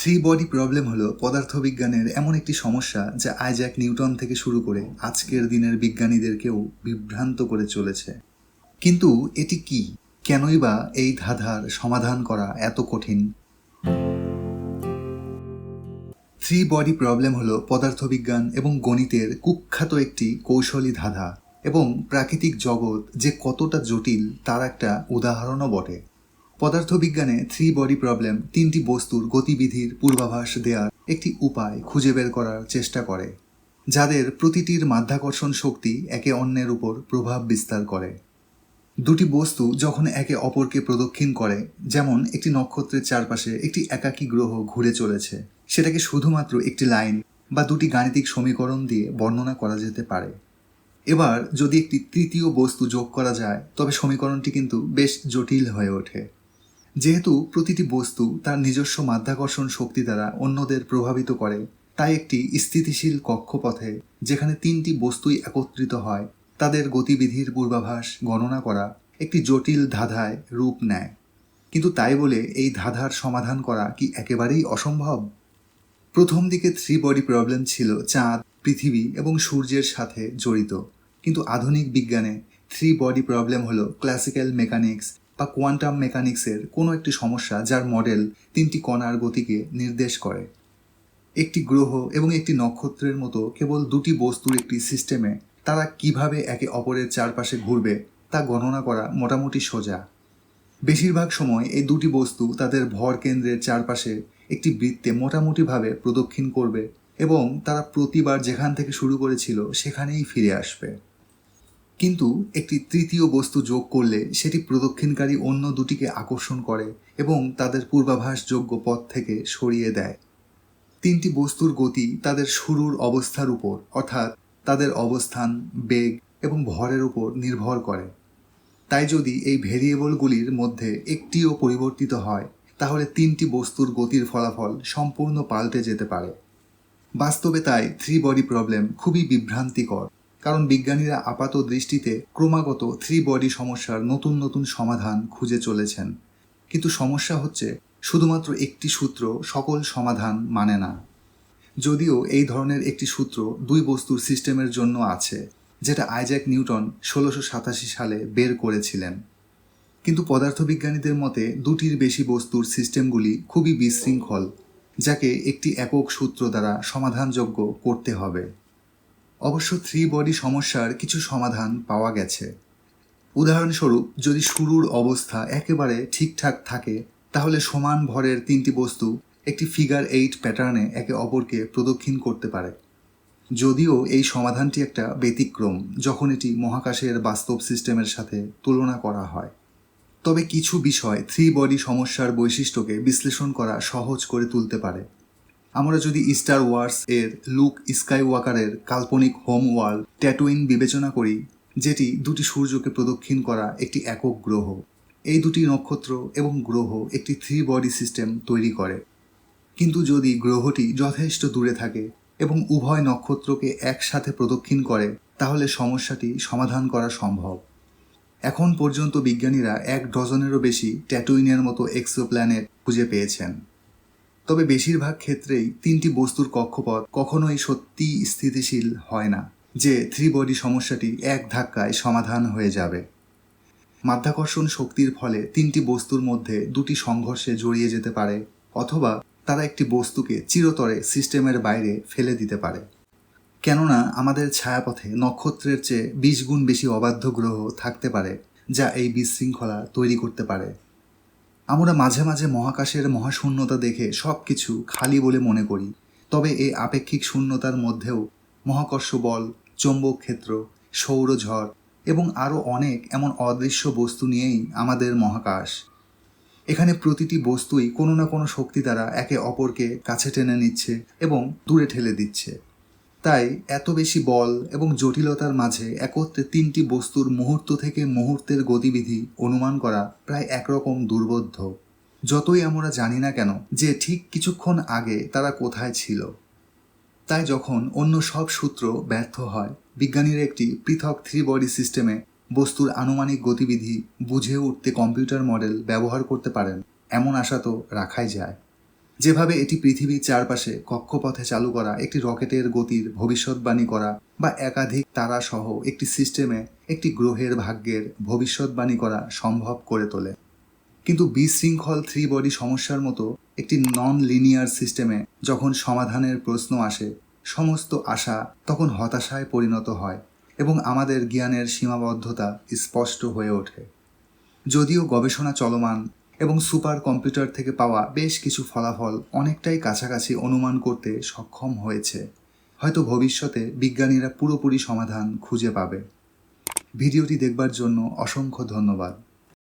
Three body problem হলো পদার্থবিজ্ঞানের এমন একটি সমস্যা যা আইজ্যাক নিউটন থেকে শুরু করে আজকের দিনের বিজ্ঞানীদেরকেও বিভ্রান্ত করে চলেছে। কিন্তু এটি কি? কেনই বা এই ধাঁধার সমাধান করা এত কঠিন? থ্রি বডি প্রবলেম হলো পদার্থবিজ্ঞান এবং গণিতের কুখ্যাত একটি কৌশলী ধাঁধা এবং প্রাকৃতিক জগৎ যে কতটা জটিল তার একটা উদাহরণও বটে। পদার্থবিজ্ঞানে থ্রি বডি প্রবলেম তিনটি বস্তুর গতিবিধির পূর্বাভাস দেওয়ার একটি উপায় খুঁজে বের করার চেষ্টা করে, যাদের প্রতিটির মাধ্যাকর্ষণ শক্তি একে অন্যের উপর প্রভাব বিস্তার করে। দুটি বস্তু যখন একে অপরকে প্রদক্ষিণ করে, যেমন একটি নক্ষত্রের চারপাশে একটি একাকী গ্রহ ঘুরে চলেছে, সেটাকে শুধুমাত্র একটি লাইন বা দুটি গাণিতিক সমীকরণ দিয়ে বর্ণনা করা যেতে পারে। এবার যদি একটি তৃতীয় বস্তু যোগ করা যায়, তবে সমীকরণটি কিন্তু বেশ জটিল হয়ে ওঠে। যেহেতু প্রতিটি বস্তু তার নিজস্ব মাধ্যাকর্ষণ শক্তি দ্বারা অন্যদের প্রভাবিত করে, তাই একটি স্থিতিশীল কক্ষপথে যেখানে তিনটি বস্তুই একত্রিত হয়, তাদের গতিবিধির পূর্বাভাস গণনা করা একটি জটিল ধাঁধায় রূপ নেয়। কিন্তু তাই বলে এই ধাঁধার সমাধান করা কি একেবারেই অসম্ভব? প্রথম দিকে থ্রি বডি প্রবলেম ছিল চাঁদ, পৃথিবী এবং সূর্যের সাথে জড়িত। কিন্তু আধুনিক বিজ্ঞানে থ্রি বডি প্রবলেম হলো ক্লাসিক্যাল মেকানিক্স বা কোয়ান্টাম মেকানিক্সের কোনো একটি সমস্যা যার মডেল তিনটি কণার গতিকে নির্দেশ করে। একটি গ্রহ এবং একটি নক্ষত্রের মতো কেবল দুটি বস্তুর একটি সিস্টেমে তারা কীভাবে একে অপরের চারপাশে ঘুরবে তা গণনা করা মোটামুটি সোজা। বেশিরভাগ সময় এই দুটি বস্তু তাদের ভর কেন্দ্রের চারপাশে একটি বৃত্তে মোটামুটিভাবে প্রদক্ষিণ করবে এবং তারা প্রতিবার যেখান থেকে শুরু করেছিল সেখানেই ফিরে আসবে। কিন্তু একটি তৃতীয় বস্তু যোগ করলে সেটি প্রদক্ষিণকারী অন্য দুটিকে আকর্ষণ করে এবং তাদের পূর্বাভাসযোগ্য পথ থেকে সরিয়ে দেয়। তিনটি বস্তুর গতি তাদের শুরুর অবস্থার উপর, অর্থাৎ তাদের অবস্থান, বেগ এবং ভরের উপর নির্ভর করে। তাই যদি এই ভেরিয়েবলগুলির মধ্যে একটিও পরিবর্তিত হয়, তাহলে তিনটি বস্তুর গতির ফলাফল সম্পূর্ণ পাল্টে যেতে পারে। বাস্তবে তাই থ্রি বডি প্রবলেম খুবই বিভ্রান্তিকর। কারণ বিজ্ঞানীরা আপাত দৃষ্টিতে ক্রমাগত থ্রি বডি সমস্যার নতুন নতুন সমাধান খুঁজে চলেছেন। কিন্তু সমস্যা হচ্ছে, শুধুমাত্র একটি সূত্র সকল সমাধান মানে না। যদিও এই ধরনের একটি সূত্র দুই বস্তুর সিস্টেমের জন্য আছে, যেটা আইজ্যাক নিউটন ষোলোশো সাতাশি সালে বের করেছিলেন। কিন্তু পদার্থবিজ্ঞানীদের মতে দুটির বেশি বস্তুর সিস্টেমগুলি খুবই বিশৃঙ্খল, যাকে একটি একক সূত্র দ্বারা সমাধানযোগ্য করতে হবে। অবশ্য থ্রি বডি সমস্যার কিছু সমাধান পাওয়া গেছে। উদাহরণস্বরূপ, যদি শুরুর অবস্থা একেবারে ঠিকঠাক থাকে, তাহলে সমান ভরের তিনটি বস্তু একটি ফিগার এইট প্যাটার্নে একে অপরকে প্রদক্ষিণ করতে পারে। যদিও এই সমাধানটি একটা ব্যতিক্রম, যখন এটি মহাকাশের বাস্তব সিস্টেমের সাথে তুলনা করা হয়। তবে কিছু বিষয় থ্রি বডি সমস্যার বৈশিষ্ট্যকে বিশ্লেষণ করা সহজ করে তুলতে পারে। আমরা যদি স্টার ওয়ার্স এর লুক স্কাই ওয়াকারের কাল্পনিক হোম ওয়ার্ল্ড ট্যাটুইন বিবেচনা করি, যেটি দুটি সূর্যকে প্রদক্ষিণ করা একটি একক গ্রহ। এই দুটি নক্ষত্র এবং গ্রহ একটি থ্রি বডি সিস্টেম তৈরি করে। কিন্তু যদি গ্রহটি যথেষ্ট দূরে থাকে এবং উভয় নক্ষত্রকে একসাথে প্রদক্ষিণ করে, তাহলে সমস্যাটি সমাধান করা সম্ভব। এখন পর্যন্ত বিজ্ঞানীরা এক ডজনেরও বেশি ট্যাটুইনের মতো এক্সো প্ল্যানেট খুঁজে পেয়েছেন। তবে বেশিরভাগ ক্ষেত্রেই তিনটি বস্তুর কক্ষপথ কখনোই সত্যি স্থিতিশীল হয় না, যে থ্রি বডি সমস্যাটি এক ধাক্কায় সমাধান হয়ে যাবে। মাধ্যাকর্ষণ শক্তির ফলে তিনটি বস্তুর মধ্যে দুটি সংঘর্ষে জড়িয়ে যেতে পারে, অথবা তারা একটি বস্তুকে চিরতরে সিস্টেমের বাইরে ফেলে দিতে পারে। কেননা আমাদের ছায়াপথে নক্ষত্রের চেয়ে বিশ গুণ বেশি অবাধ্য গ্রহ থাকতে পারে, যা এই বিশৃঙ্খলা তৈরি করতে পারে। আমরা মাঝে মাঝে মহাকাশের মহাশূন্যতা দেখে সব কিছু খালি বলে মনে করি। তবে এই আপেক্ষিক শূন্যতার মধ্যেও মহাকর্ষ বল, চৌম্বক ক্ষেত্র সৌরঝড় এবং আরও অনেক এমন অদৃশ্য বস্তু নিয়েই আমাদের মহাকাশ। এখানে প্রতিটি বস্তুই কোনো না কোনো শক্তি দ্বারা একে অপরকে কাছে টেনে নিচ্ছে এবং দূরে ঠেলে দিচ্ছে। তাই এত বেশি বল এবং জটিলতার মাঝে একত্রে তিনটি বস্তুর মুহূর্ত থেকে মুহূর্তের গতিবিধি অনুমান করা প্রায় একরকম দুর্বোধ্য। যতই আমরা জানি না কেন যে ঠিক কিছুক্ষণ আগে তারা কোথায় ছিল। তাই যখন অন্য সব সূত্র ব্যর্থ হয়, বিজ্ঞানীরা একটি পৃথক থ্রি বডি সিস্টেমে বস্তুর আনুমানিক গতিবিধি বুঝে উঠতে কম্পিউটার মডেল ব্যবহার করতে পারেন, এমন আশা তো রাখাই যায়। যেভাবে এটি পৃথিবীর চারপাশে কক্ষপথে চালু করা, একটি রকেটের গতির ভবিষ্যৎবাণী করা বা একাধিক তারা সহ একটি সিস্টেমে একটি গ্রহের ভাগ্যের ভবিষ্যৎবাণী করা সম্ভব করে তোলে। কিন্তু বিশৃঙ্খল থ্রি বডি সমস্যার মতো একটি নন লিনিয়ার সিস্টেমে যখন সমাধানের প্রশ্ন আসে, সমস্ত আশা তখন হতাশায় পরিণত হয় এবং আমাদের জ্ঞানের সীমাবদ্ধতা স্পষ্ট হয়ে ওঠে। যদিও গবেষণা চলমান এবং সুপার কম্পিউটার থেকে পাওয়া বেশ কিছু ফলাফল অনেকটাই কাছাকাছি অনুমান করতে সক্ষম হয়েছে। হয়তো ভবিষ্যতে বিজ্ঞানীরা পুরোপুরি সমাধান খুঁজে পাবে। ভিডিওটি দেখবার জন্য অসংখ্য ধন্যবাদ।